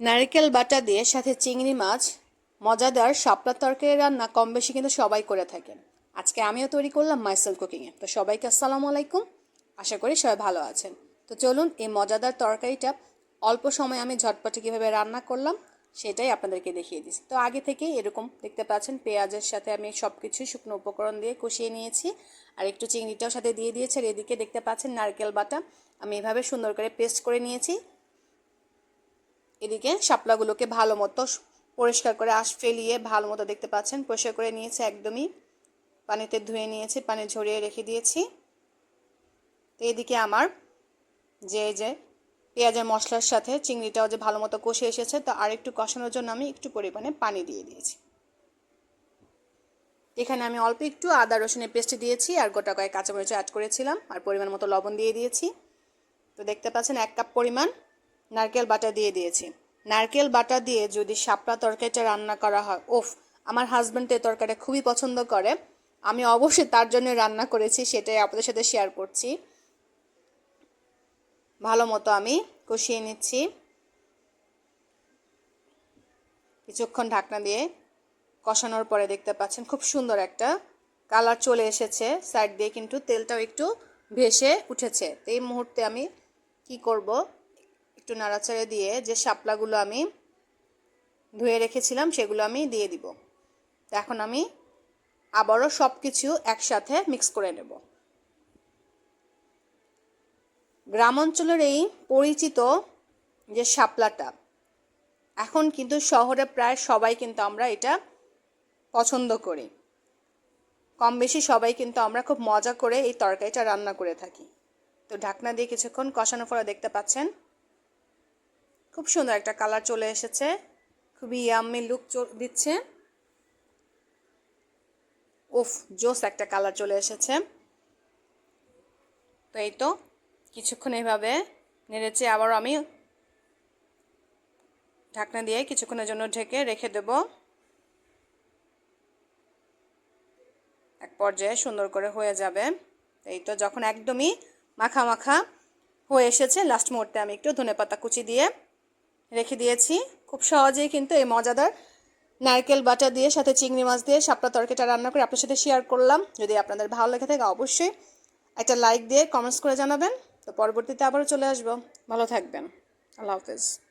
নারকেল বাটা দিয়ে সাথে চিংড়ি মাছ, মজাদার শাপলা তরকারি রান্না কম বেশি কিন্তু সবাই করে থাকেন। আজকে আমিও তৈরি করলাম মাইসেল কুকিংয়ে তো সবাইকে আসসালামু আলাইকুম। আশা করি সবাই ভালো আছেন। তো চলুন এই মজাদার তরকারিটা অল্প সময় আমি ঝটপটে কীভাবে রান্না করলাম সেটাই আপনাদেরকে দেখিয়ে দিচ্ছি। তো আগে থেকেই এরকম দেখতে পাচ্ছেন, পেঁয়াজের সাথে আমি সব কিছু শুকনো উপকরণ দিয়ে কষিয়ে নিয়েছি। আর একটু চিংড়িটাও সাথে দিয়ে দিয়েছি। আর এদিকে দেখতে পাচ্ছেন নারকেল বাটা, আমি এভাবে সুন্দর করে পেস্ট করে নিয়েছি। এদিকে শাপলাগুলোকে ভালো মতো পরিষ্কার করে আশ ফেলিয়ে ভালো মতো দেখতে পাচ্ছেন। পরিষ্কার করে নিয়েছে একদমই। পানিতে ধুয়ে নিয়েছি, পানি ঝরিয়ে রেখে দিয়েছি। তো এদিকে আমার যে যে পেঁয়াজের মশলার সাথে চিংড়িটাও যে ভালো মতো কষে এসেছে, তো আর একটু কষানোর জন্য আমি একটু পরিমাণে পানি দিয়ে দিয়েছি। এখানে আমি অল্প একটু আদা, রসুনের পেস্ট দিয়েছি আর গোটা কয়েক কাঁচামরিচ অ্যাড করেছিলাম আর পরিমাণ মতো লবণ দিয়ে দিয়েছি। তো দেখতে পাচ্ছেন এক কাপ পরিমাণ নারকেল বাটা দিয়ে দিয়েছি। নারকেল বাটা দিয়ে যদি শাপলা তরকারিটা রান্না করা হয় ওফ আমার হাজব্যান্ড এই তরকারিটা খুবই পছন্দ করে। আমি অবশ্যই তার জন্য রান্না করেছি, সেটাই আপনাদের সাথে শেয়ার করছি। ভালো মতো আমি কষিয়ে নিচ্ছি। কিছুক্ষণ ঢাকনা দিয়ে কষানোর পরে দেখতে পাচ্ছেন খুব সুন্দর একটা কালার চলে এসেছে। সাইড দিয়ে কিন্তু তেলটাও একটু ভেসে উঠেছে। এই মুহূর্তে আমি কি করব? একটু নাড়াচাড়ে দিয়ে যে শাপলাগুলো আমি ধুয়ে রেখেছিলাম, সেগুলো আমি দিয়ে দিব। এখন আমি আবারও সব কিছু একসাথে মিক্স করে নেব। গ্রাম অঞ্চলের এই পরিচিত যে শাপলাটা, এখন কিন্তু শহরে প্রায় সবাই কিন্তু আমরা এটা পছন্দ করি। কম বেশি সবাই কিন্তু আমরা খুব মজা করে এই তরকারিটা রান্না করে থাকি। তো ঢাকনা দিয়ে কিছুক্ষণ কষানো পরে দেখতে পাচ্ছেন খুব সুন্দর একটা কালার চলে এসেছে। খুবই ইয়াম্মি লুক দিচ্ছে। উফ, জোস একটা কালার চলে এসেছে। তো এই তো, কিছুক্ষণ এইভাবে নেড়েছে আবার আমি ঢাকনা দিয়ে কিছুক্ষণের জন্য ঢেকে রেখে দেব। এক পর্যায়ে সুন্দর করে হয়ে যাবে। এই তো, যখন একদমই মাখা মাখা হয়ে এসেছে লাস্ট মুহূর্তে আমি একটু ধনেপাতা কুচি দিয়ে রেখে দিয়েছি। খুব সহজেই কিন্তু এই মজাদার নারকেল বাটা দিয়ে, সাথে চিংড়ি মাছ দিয়ে সাপটা তরকারিটা রান্না করে আপনার সাথে শেয়ার করলাম। যদি আপনাদের ভালো লেগে থাকে অবশ্যই একটা লাইক দিয়ে কমেন্টস করে জানাবেন। তো পরবর্তীতে আবারও চলে আসব। ভালো থাকবেন। আল্লাহ হাফেজ।